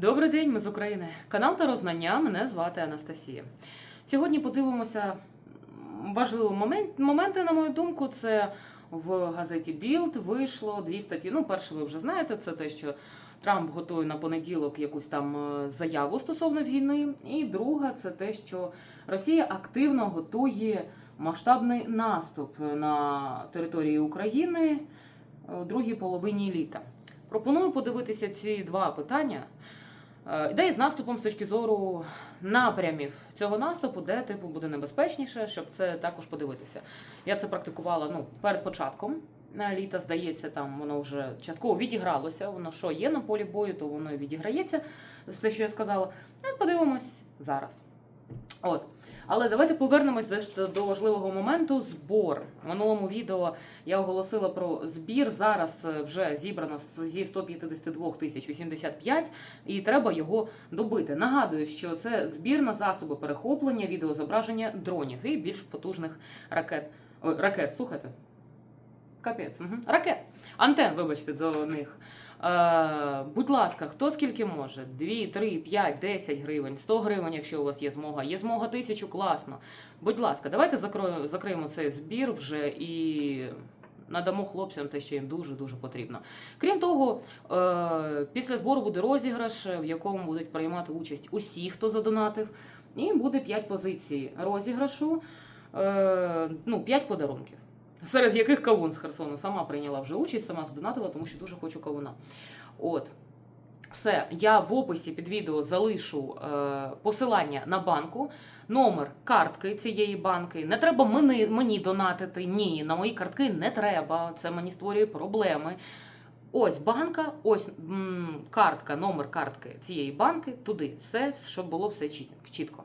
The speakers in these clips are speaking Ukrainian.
Добрий день, ми з України. Канал та Рознання. Мене звати Анастасія. Сьогодні подивимося м, важливі момент, моменти, на мою думку, це в газеті Білд вийшло дві статті. Ну, перше, ви вже знаєте, це те, що Трамп готує на понеділок якусь там е, заяву стосовно війни. І друга це те, що Росія активно готує масштабний наступ на території України у другій половині літа. Пропоную подивитися ці два питання. Е, Ідеї з наступом з точки зору напрямів цього наступу, де типу буде небезпечніше, щоб це також подивитися. Я це практикувала ну, перед початком е, літа, здається, там воно вже частково відігралося. Воно що є на полі бою, то воно і відіграється. Те, що я сказала. Ну, подивимось зараз. От. Але давайте повернемось до важливого моменту. Збор. В минулому відео я оголосила про збір. Зараз е, вже зібрано зі 152 тисяч 85, і треба його добити. Нагадую, що це збір на засоби перехоплення, відеозображення дронів і більш потужних ракет. Ракет, слухайте. Капець. Угу. Ракет. Антен, вибачте, до них. Е, будь ласка, хто скільки може? 2, 3, 5, 10 гривень, 100 гривень, якщо у вас є змога. Є змога 1000, класно. Будь ласка, давайте закриємо цей збір вже і надамо хлопцям те, що їм дуже-дуже потрібно. Крім того, е, після збору буде розіграш, в якому будуть приймати участь усі, хто задонатив. І буде 5 позицій розіграшу, е, ну, 5 подарунків. Серед яких кавун з Херсону сама прийняла вже участь, сама задонатила, тому що дуже хочу кавуна. От. Все, я в описі під відео залишу е, посилання на банку, номер картки цієї банки. Не треба мені, мені донатити. Ні, на мої картки не треба. Це мені створює проблеми. Ось банка, ось м, картка, номер картки цієї банки, туди. Все, щоб було все чітко.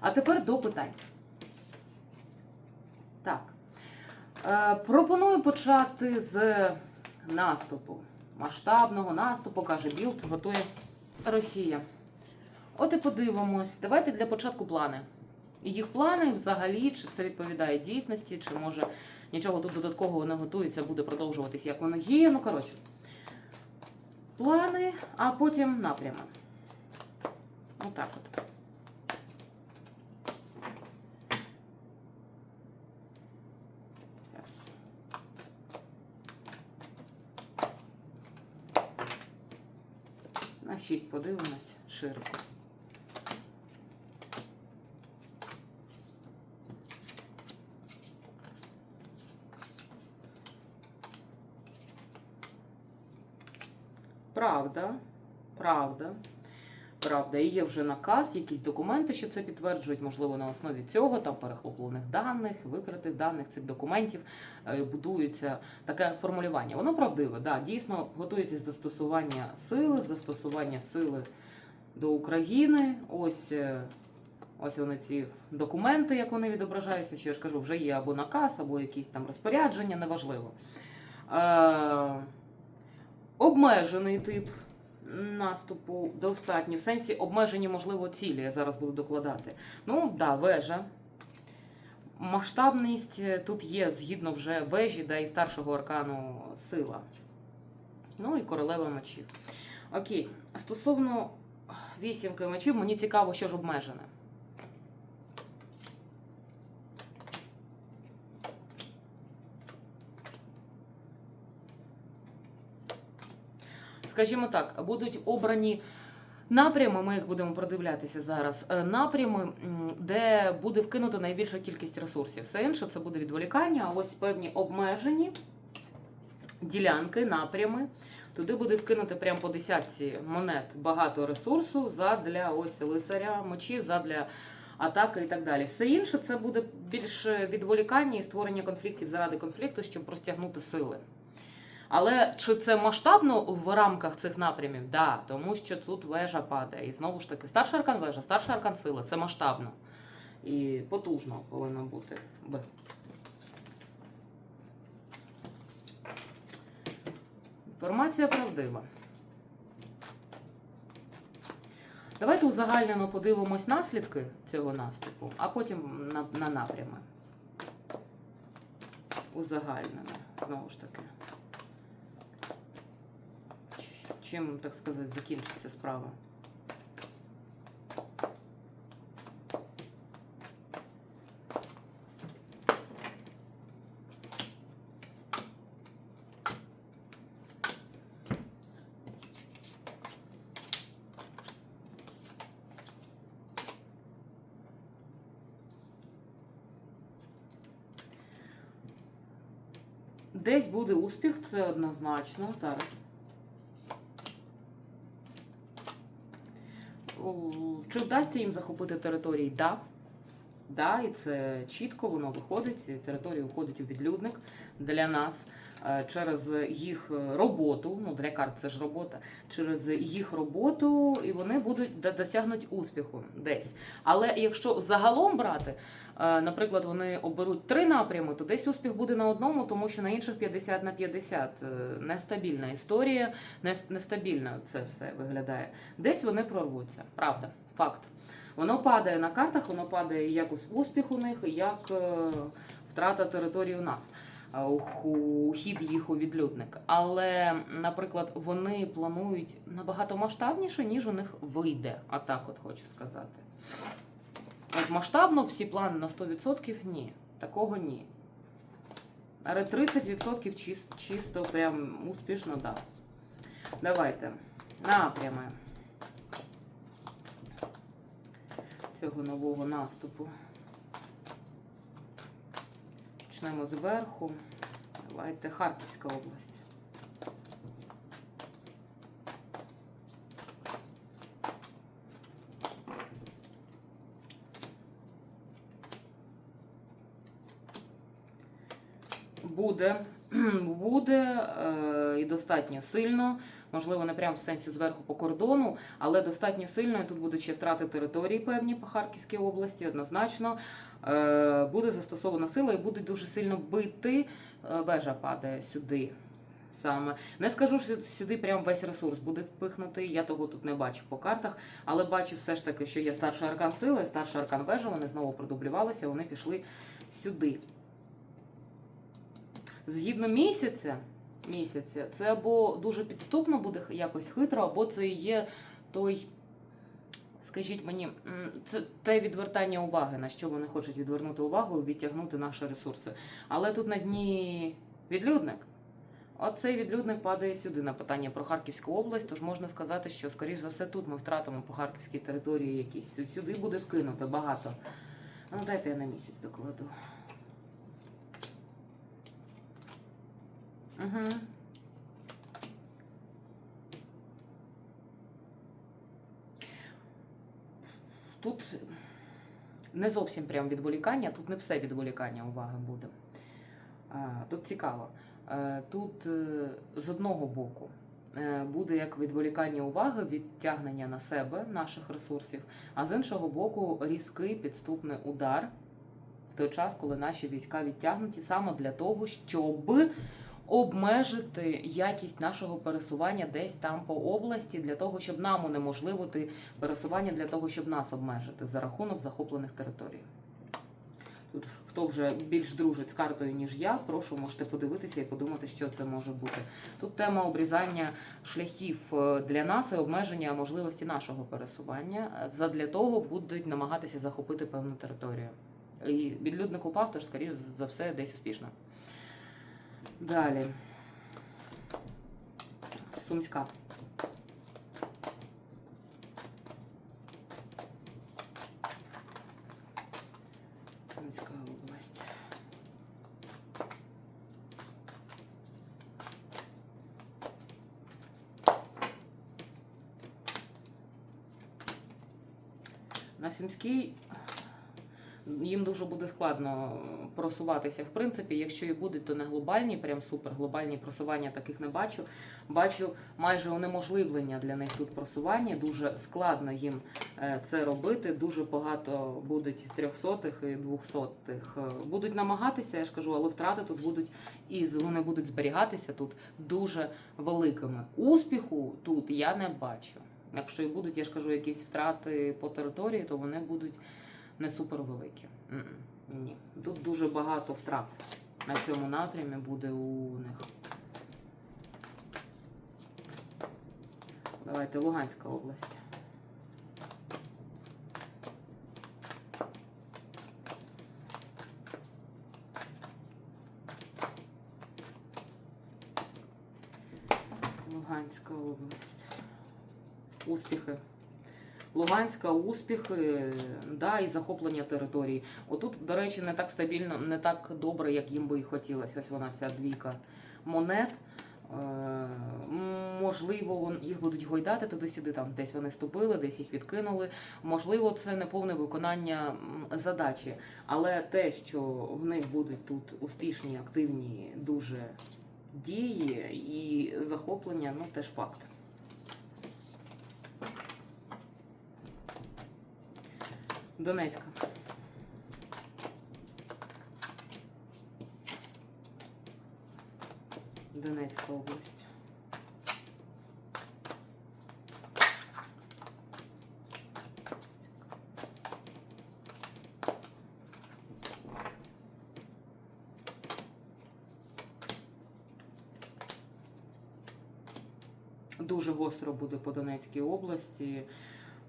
А тепер до питань. Так. Е, пропоную почати з наступу. Масштабного наступу, каже Білд, готує Росія. От і подивимось. Давайте для початку плани. Їх плани взагалі, чи це відповідає дійсності, чи може нічого тут додаткового не готується, буде продовжуватись, як воно є. Ну, коротше. Плани, а потім напрями. Отак от. На 6 подивимось широко. Правда, правда, правда. І є вже наказ, якісь документи, що це підтверджують, можливо, на основі цього, там перехоплених даних, викритих даних цих документів е, будується таке формулювання. Воно правдиве, да, дійсно готується застосування сили, застосування сили до України. Ось. е, Ось вони ці документи, як вони відображаються, що я ж кажу, вже є або наказ, або якісь там розпорядження, неважливо. Е, обмежений тип наступу достатньо. В сенсі обмежені, можливо, цілі. Я зараз буду докладати. Ну, да, вежа. Масштабність е, тут є згідно вже вежі, да і старшого аркану сила. Ну і королева мечів. Окей. Стосовно вісімки мечів, мені цікаво, що ж обмежене. Скажімо так, будуть обрані напрями, ми їх будемо продивлятися зараз. е, Напрями, де буде вкинута найбільша кількість ресурсів. Все інше це буде відволікання, а ось певні обмежені ділянки, напрями. Туди буде вкинути прямо по десятці монет багато ресурсу задля ось лицаря мечів, задля атаки і так далі. Все інше це буде більше відволікання і створення конфліктів заради конфлікту, щоб простягнути сили. Але чи це масштабно в рамках цих напрямів? Да, тому що тут вежа падає. І знову ж таки, старший аркан вежа, старший аркан сила це масштабно і потужно повинно бути. Інформація правдива. Давайте узагальнено подивимось наслідки цього наступу, а потім на, на напрями. Узагальнено, знову ж таки. чим, так сказати, закінчиться справа. Десь буде успіх, це однозначно зараз. Чи вдасться їм захопити території? Да. Да, і це чітко воно виходить. Територія входить у відлюдник для нас е, через їх роботу. Ну для карт це ж робота. Через їх роботу, і вони будуть досягнуть успіху десь. Але якщо загалом брати, е, наприклад, вони оберуть три напрями, то десь успіх буде на одному, тому що на інших 50 на 50. Е, Нестабільна історія, нес- нестабільно це все виглядає. Десь вони прорвуться. Правда, факт. Воно падає на картах, воно падає як ус- успіх у них, як е, втрата території у нас. е, Ухід їх у відлюдник. Але, наприклад, вони планують набагато масштабніше, ніж у них вийде. А так от хочу сказати. От масштабно всі плани на 100% ні. Такого ні. Але 30% чисто, чисто прям успішно дав. Давайте. Напрями цього нового наступу. Почнемо зверху. Давайте Харківська область. Буде, буде е, і достатньо сильно. Можливо, не прямо в сенсі зверху по кордону, але достатньо сильно. І тут будуть ще втрати території певні по Харківській області, однозначно. Е, буде застосована сила і буде дуже сильно бити. Е, Вежа падає сюди. Саме не скажу, що сюди прям весь ресурс буде впихнутий. Я того тут не бачу по картах, але бачу все ж таки, що є старший аркан сили, і старший аркан вежа. Вони знову продублювалися, вони пішли сюди. Згідно місяця, місяця, це або дуже підступно буде якось хитро, або це є той, скажіть мені, це те відвертання уваги, на що вони хочуть відвернути увагу і відтягнути наші ресурси. Але тут на дні відлюдник. Оцей відлюдник падає сюди на питання про Харківську область, тож можна сказати, що, скоріш за все, тут ми втратимо по Харківській території якісь. Сюди буде вкинуто багато. Ну, дайте я на місяць докладу. Угу. Тут не зовсім прям відволікання, тут не все відволікання уваги буде. Тут цікаво. Е, Тут е, з одного боку е, буде як відволікання уваги, відтягнення на себе наших ресурсів, а з іншого боку, різкий підступний удар в той час, коли наші війська відтягнуті саме для того, щоб обмежити якість нашого пересування десь там по області, для того, щоб нам унеможливити пересування, для того, щоб нас обмежити за рахунок захоплених територій. Тут хто вже більш дружить з картою, ніж я, прошу, можете подивитися і подумати, що це може бути. Тут тема обрізання шляхів е, для нас і обмеження можливості нашого пересування. Е, Задля того будуть намагатися захопити певну територію. І відлюдник упав, тож, скоріш за все, десь успішно. Далі. Сумська. Сумська область. На Сумській їм дуже буде складно просуватися. В принципі, якщо і будуть, то не глобальні, прям супер глобальні просування таких не бачу. Бачу майже унеможливлення для них тут просування. Дуже складно їм е, це робити. Дуже багато будуть трьохсотих і двохсотих. Е, Будуть намагатися, я ж кажу, але втрати тут будуть і вони будуть зберігатися тут дуже великими. Успіху тут я не бачу. Якщо і будуть, я ж кажу, якісь втрати по території, то вони будуть не супер великі. Ні. Тут дуже багато втрат на цьому напрямі буде у них. Давайте Луганська область. Луганська. Успіхи. Да, і захоплення території. Отут, до речі, не так стабільно, не так добре, як їм би і хотілося. Ось вона ця двійка монет. Е, Можливо, їх будуть гойдати туди-сюди, там десь вони ступили, десь їх відкинули. Можливо, це неповне виконання задачі, але те, що в них будуть тут успішні, активні, дуже дії і захоплення, ну теж факт. Донецька. Донецька область. Дуже гостро буде по Донецькій області.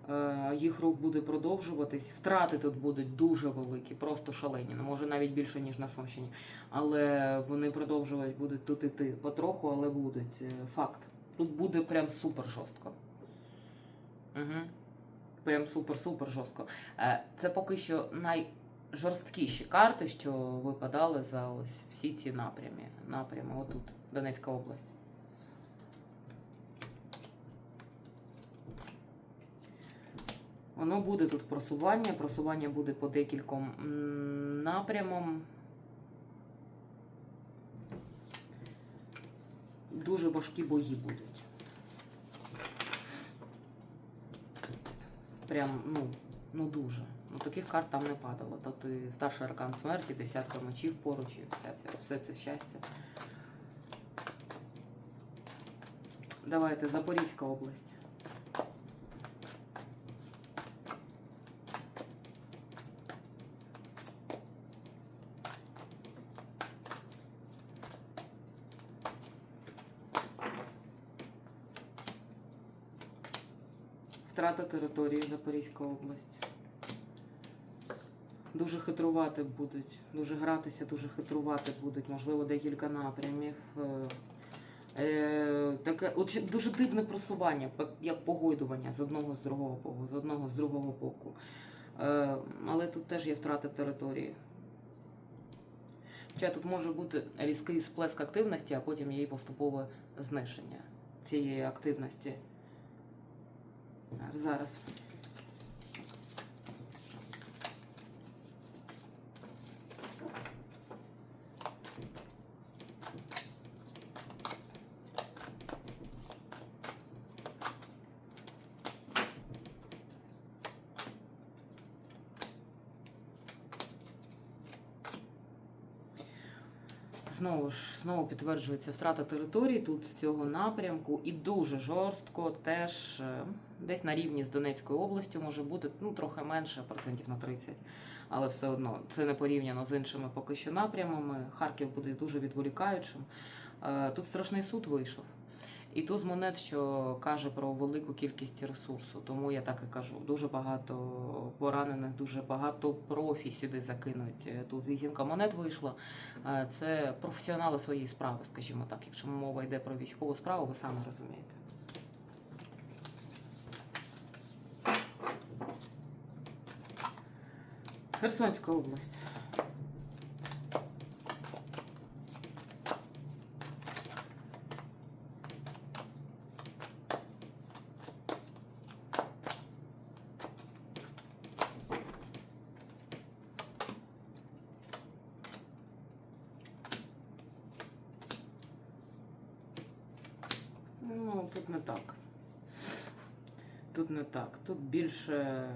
Е, Їх рух буде продовжуватись. Втрати тут будуть дуже великі, просто шалені. Ну, може навіть більше, ніж на Сумщині. Але вони продовжують будуть тут іти потроху, але будуть. Е, Факт. Тут буде прям супер жорстко. Угу. Прям супер-супер жорстко. Е, Це поки що найжорсткіші карти, що випадали за ось всі ці напрями. Напрями, отут, Донецька область. Воно буде тут просування. Просування буде по декільком напрямам. Дуже важкі бої будуть. Прям, ну, ну дуже. Ну, таких карт там не падало. Тут і старший аркан смерті, десятка мечів поруч, і все це, все це щастя. Давайте, Запорізька область. Втрата території Запорізька область. Дуже хитрувати будуть, дуже гратися, дуже хитрувати будуть, можливо, декілька напрямів. Е, Е, таке дуже дивне просування, як- як погойдування з одного з другого боку, з одного з другого боку. Е, але тут теж є втрата території. Хоча тут може бути різкий сплеск активності, а потім її поступове знищення цієї активності. Зараз. Знову ж знову підтверджується втрата території тут з цього напрямку, і дуже жорстко теж е, десь на рівні з Донецькою областю може бути ну трохи менше, процентів на 30, але все одно це не порівняно з іншими поки що напрямами. Харків буде дуже відволікаючим. Е, Тут страшний суд вийшов. І туз монет, що каже про велику кількість ресурсу. Тому я так і кажу. Дуже багато поранених, дуже багато профі сюди закинуть. Е, Тут вісімка монет вийшла. Е, Це професіонали своєї справи, скажімо так. Якщо мова йде про військову справу, ви самі розумієте. Херсонська область. Ну, тут не так. Тут не так. Тут більше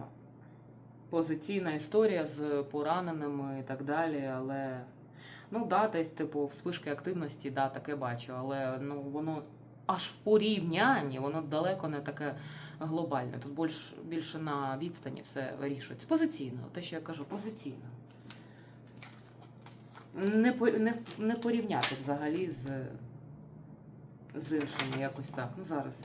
позиційна історія з пораненими і так далі, але. Ну, да, десь, типу, вспишки активності, да, таке бачу, але ну, воно аж в порівнянні, воно далеко не таке глобальне. Тут більш, більше на відстані все вирішується. Позиційно, те, що я кажу, позиційно. Не, не, не порівняти взагалі з, з іншими якось так. Ну, зараз.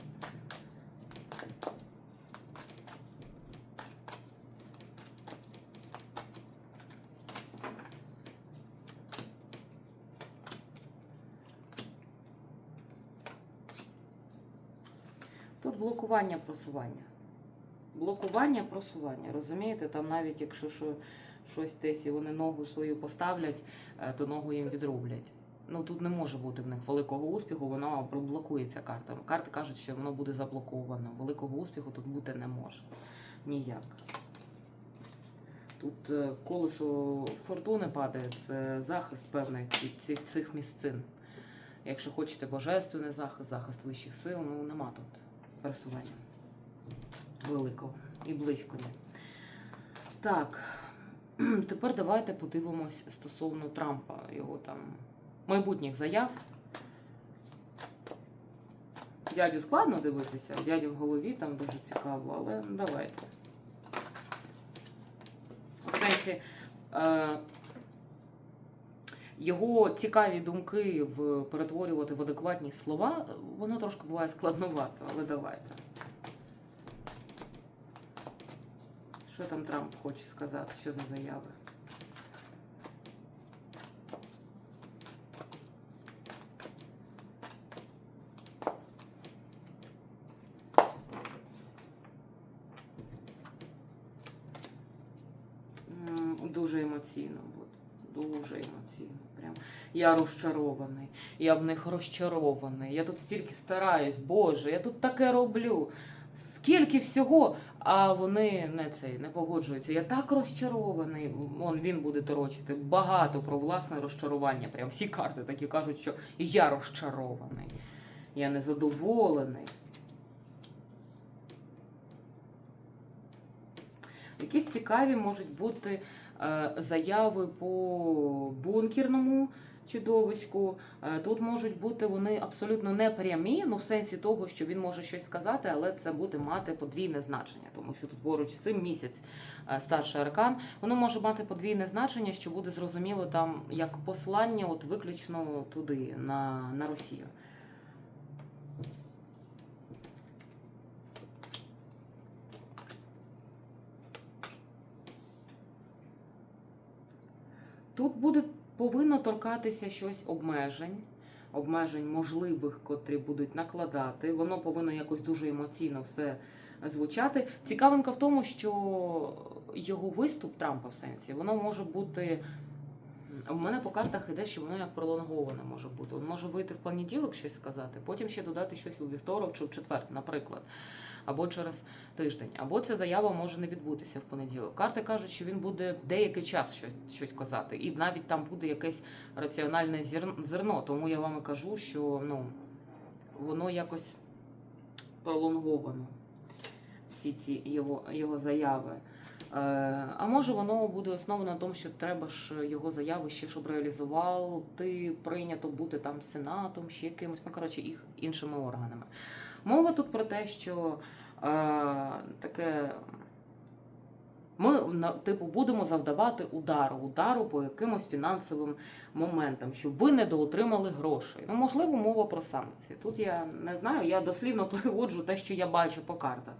Тут блокування просування. Блокування, просування. Розумієте, там навіть якщо що, щось десь і вони ногу свою поставлять, е, то ногу їм відроблять. Ну тут не може бути в них великого успіху, воно блокується картами. Карти кажуть, що воно буде заблоковано. Великого успіху тут бути не може. Ніяк. Тут е, колесо фортуни падає, це захист певний цих, цих місцин. Якщо хочете божественний захист, захист вищих сил, ну нема тут пересування великого і близько не. Так, тепер давайте подивимось стосовно Трампа, його там майбутніх заяв. Дядю складно дивитися, дядю в голові там дуже цікаво, але давайте. В сенсі, е, його цікаві думки в перетворювати в адекватні слова, воно трошки буває складновато, але давайте. Що там Трамп хоче сказати? Що за заяви? Дуже емоційно. Дуже емоційно. Прям. Я розчарований. Я в них розчарований. Я тут стільки стараюсь, Боже, я тут таке роблю. Скільки всього, а вони не цей не погоджуються. Я так розчарований. Он він буде торочити багато про власне розчарування. Прям всі карти такі кажуть, що я розчарований, я незадоволений. Якісь цікаві можуть бути заяви по бункерному чудовиську. Е, Тут можуть бути вони абсолютно не прямі, ну в сенсі того, що він може щось сказати, але це буде мати подвійне значення, тому що тут поруч з цим місяць е, старший аркан. Воно може мати подвійне значення, що буде зрозуміло там як послання, от виключно туди, на, на Росію. Тут буде повинно торкатися щось обмежень, обмежень можливих, котрі будуть накладати. Воно повинно якось дуже емоційно все звучати. Цікавинка в тому, що його виступ Трампа в сенсі, воно може бути. У мене по картах іде, що воно як пролонговане може бути. Він може вийти в понеділок щось сказати, потім ще додати щось у вівторок чи в четвер, наприклад, або через тиждень. Або ця заява може не відбутися в понеділок. Карти кажуть, що він буде деякий час щось, щось казати, і навіть там буде якесь раціональне зерно. Тому я вам і кажу, що ну, воно якось пролонговано. Всі ці його, його заяви. Е, А може воно буде основано на тому, що треба ж його заяви ще щоб реалізував, ти прийнято бути там сенатом, ще якимось, ну коротше, їх іншими органами. Мова тут про те, що е, таке. Ми типу будемо завдавати удару, удару по якимось фінансовим моментам, щоб ви не доотримали грошей. Ну, можливо, мова про санкції. Тут я не знаю, я дослівно переводжу те, що я бачу по картах.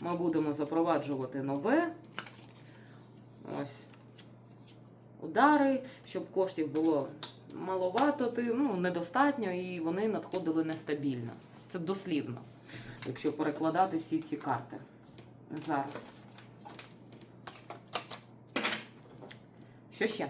Ми будемо запроваджувати нове. Ось. Удари, щоб коштів було маловато, ну, недостатньо, і вони надходили нестабільно. Це дослівно, якщо перекладати всі ці карти. Зараз. Що ще?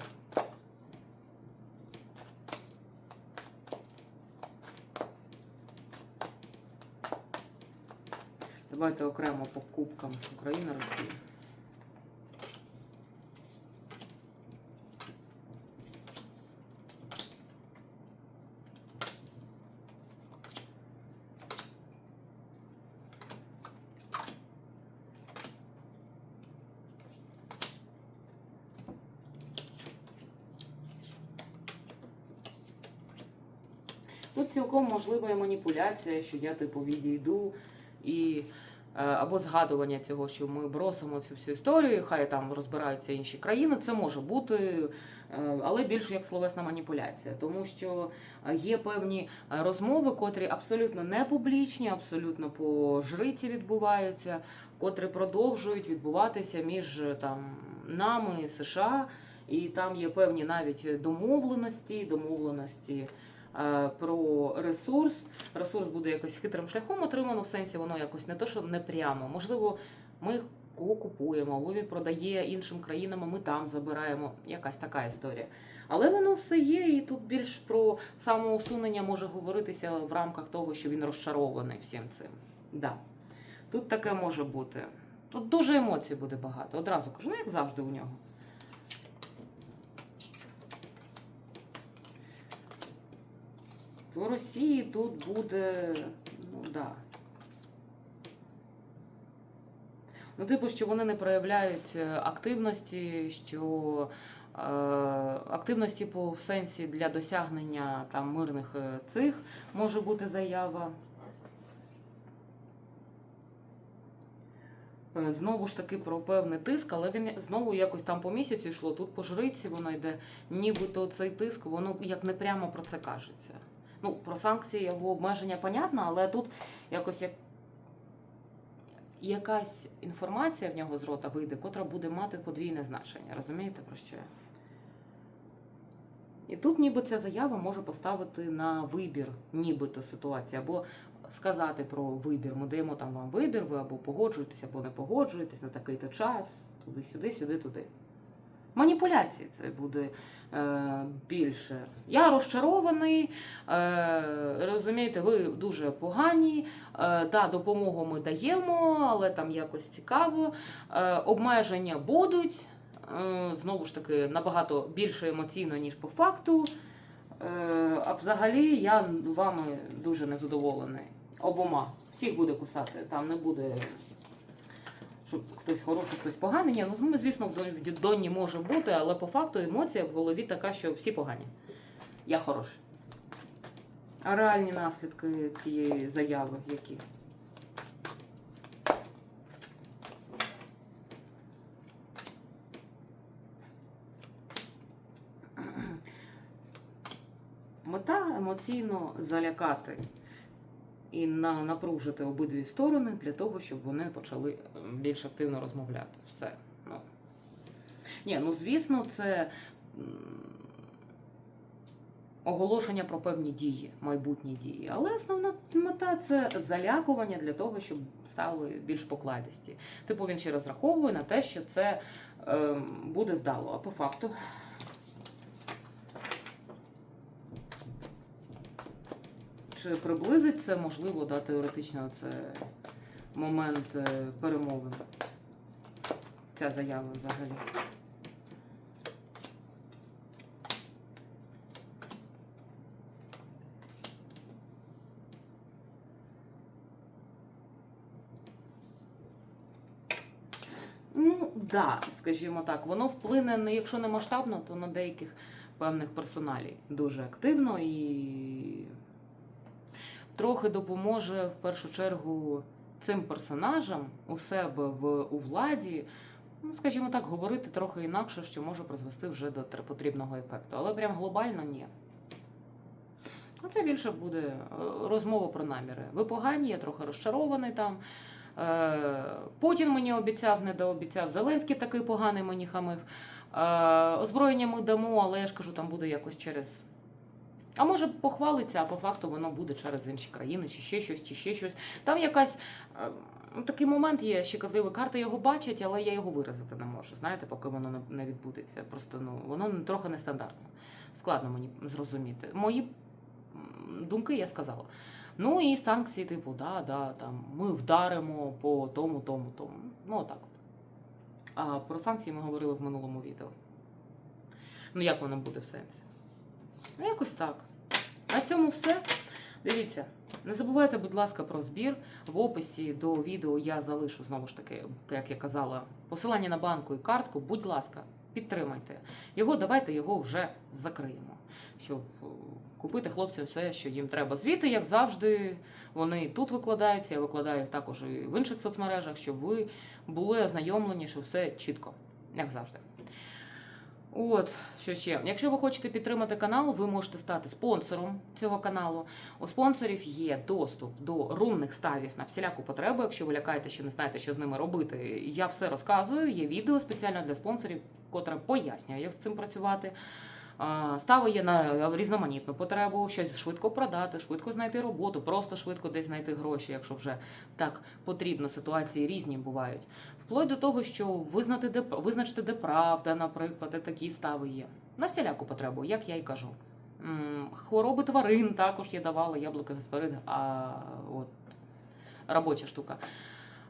Давайте окремо по кубкам Україна, Росія. Тут цілком можлива і маніпуляція, що я типу відійду і. Е, Або згадування цього, що ми бросимо цю всю історію, хай там розбираються інші країни. Це може бути, е, але більше як словесна маніпуляція, тому що е, є певні розмови, котрі абсолютно не публічні, абсолютно по жриці відбуваються, котрі продовжують відбуватися між там нами США, і там є певні навіть домовленості, домовленості про ресурс. Ресурс буде якось хитрим шляхом отримано, в сенсі воно якось не то, що не прямо. Можливо, Ми їх купуємо, або він продає іншим країнам, а ми там забираємо. Якась така історія. Але воно все є, і тут більш про самоусунення може говоритися в рамках того, що він розчарований всім цим. Да. Тут таке може бути. Тут дуже емоцій буде багато. Одразу кажу, ну як завжди у нього. По Росії тут буде. Ну да. Ну, типу, що вони не проявляють е, активності, що е, активності по в сенсі для досягнення там мирних е, цих може бути заява. Е, Знову ж таки про певний тиск, але він знову якось там по місяцю йшло. Тут по жриці воно йде, нібито цей тиск, воно як не прямо про це кажеться. Ну, про санкції або обмеження понятно, але тут якось як якась інформація в нього з рота вийде, котра буде мати подвійне значення. Розумієте про що я? І тут ніби ця заява може поставити на вибір, нібито ситуації, або сказати про вибір. Ми даємо там вам вибір, ви або погоджуєтесь, або не погоджуєтесь на такий-то час, туди-сюди, сюди-туди. Маніпуляції це буде е, більше. Я розчарований, е, розумієте, ви дуже погані. Е, да, допомогу ми даємо, але там якось цікаво. Е, обмеження будуть. Е, знову ж таки, набагато більше емоційно, ніж по факту. Е, а взагалі я вами дуже незадоволений. Обома. Всіх буде кусати. Там не буде, щоб хтось хороший, хтось поганий. Ні, ну звісно, в Донні може бути, але по факту емоція в голові така, що всі погані. Я хороший. А реальні наслідки цієї заяви які? Мета емоційно залякати і на, напружити обидві сторони для того, щоб вони почали е, більш активно розмовляти. Все. Ну. Ні, ну звісно, це оголошення про певні дії, майбутні дії. Але основна мета це залякування для того, щоб стали більш покладисті. Типу він ще розраховує на те, що це е, буде вдало, а по факту. Чи приблизить це можливо, да, теоретично це момент е, перемовин. Ця заява взагалі. Ну, да, скажімо так, воно вплине, якщо не масштабно, то на деяких певних персоналій дуже активно і трохи допоможе в першу чергу цим персонажам у себе в у владі, ну скажімо так, говорити трохи інакше, що може призвести вже до потрібного ефекту. Але прям глобально ні. Це більше буде е, розмова про наміри. Ви погані, я трохи розчарований там. Е, Путін мені обіцяв, не дообіцяв. Зеленський такий поганий мені хамив. Е, Озброєння ми дамо, але я ж кажу, там буде якось через. А може похвалиться, а по факту воно буде через інші країни, чи ще щось, чи ще щось. Там якась е, ну, такий момент є щекотливий. Карти його бачать, але я його виразити не можу. Знаєте, поки воно не- відбудеться. Просто ну воно трохи нестандартне. Складно мені зрозуміти. Мої думки я сказала. Ну і санкції, типу, да, да, там ми вдаримо по тому, тому, тому. Ну, отак от. А про санкції ми говорили в минулому відео. Ну, як воно буде в сенсі? Ну, якось так. На цьому все. Дивіться, не забувайте, будь ласка, про збір. В описі до відео я залишу знову ж таки, як я казала, посилання на банку і картку. Будь ласка, підтримайте його. Давайте його вже закриємо, щоб е, купити хлопцям все, що їм треба. Звіти, як завжди, вони тут викладаються. Я викладаю їх також і в інших соцмережах, щоб ви були ознайомлені, що все чітко, як завжди. От, що ще. Якщо ви хочете підтримати канал, ви можете стати спонсором цього каналу. У спонсорів є доступ до румних ставів на всіляку потребу. Якщо ви лякаєте, що не знаєте, що з ними робити, я все розказую. Є відео спеціально для спонсорів, котре пояснює, як з цим працювати. Стави є на різноманітну потребу, щось швидко продати, швидко знайти роботу, просто швидко десь знайти гроші, якщо вже так потрібно. Ситуації різні бувають. Вплоть до того, що визнати, де, визначити, де правда, наприклад, такі стави є. На всіляку потребу, як я й кажу. Хвороби тварин також я давала, яблуки, гасперид, а от робоча штука.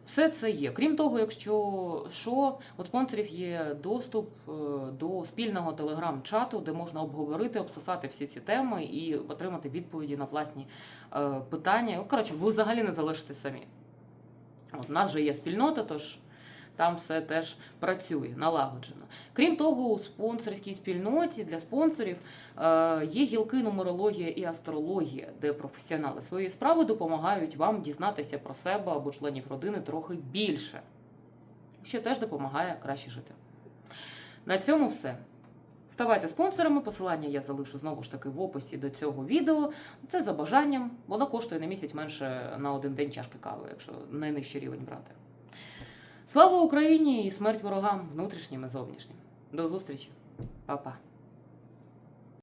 Все це є. Крім того, якщо що, у спонсорів є доступ е, до спільного телеграм-чату, де можна обговорити, обсосати всі ці теми і отримати відповіді на власні е, питання. Коротше, ви взагалі не залишитесь самі. От, у нас же є спільнота, тож там все теж працює, налагоджено. Крім того, у спонсорській спільноті для спонсорів е, є гілки нумерологія і астрологія, де професіонали своєї справи допомагають вам дізнатися про себе або членів родини трохи більше, що теж допомагає краще жити. На цьому все. Ставайте спонсорами, посилання я залишу знову ж таки в описі до цього відео. Це за бажанням. Воно коштує на місяць менше на один день чашки кави, якщо найнижчий рівень брати. Слава Україні і смерть ворогам внутрішнім і зовнішнім. До зустрічі, Па-па.